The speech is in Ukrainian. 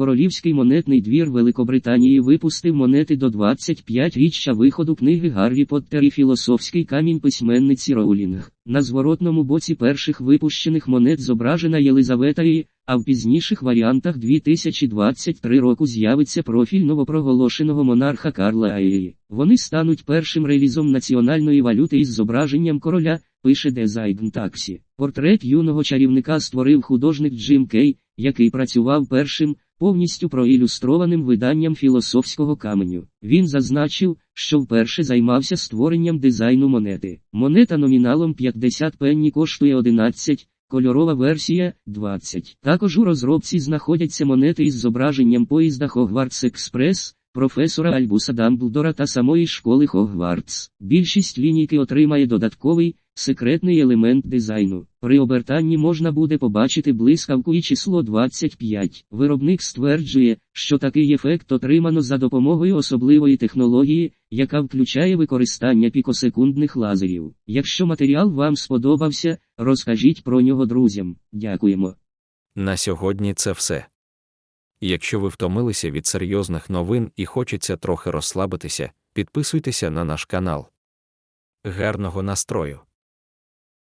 Королівський монетний двір Великобританії випустив монети до 25-річчя виходу книги Гаррі Поттер і філософський камінь письменниці Роулінг. На зворотному боці перших випущених монет зображена Єлизавета І, а в пізніших варіантах 2023 року з'явиться профіль новопроголошеного монарха Карла Аї. Вони стануть першим релізом національної валюти із зображенням короля, пише Design Taxi. Портрет юного чарівника створив художник Джим Кей, який працював першим, повністю проілюстрованим виданням філософського каменю. Він зазначив, що вперше займався створенням дизайну монети. Монета номіналом 50 пенні коштує 11, кольорова версія 20. Також у розробці знаходяться монети із зображенням поїзда Хогвартс Експрес, професора Альбуса Дамблдора та самої школи Хогвартс. Більшість лінійки отримає додатковий, секретний елемент дизайну. При обертанні можна буде побачити блискавку і число 25. Виробник стверджує, що такий ефект отримано за допомогою особливої технології, яка включає використання пікосекундних лазерів. Якщо матеріал вам сподобався, розкажіть про нього друзям. Дякуємо. На сьогодні це все. Якщо ви втомилися від серйозних новин і хочеться трохи розслабитися, підписуйтеся на наш канал. Гарного настрою!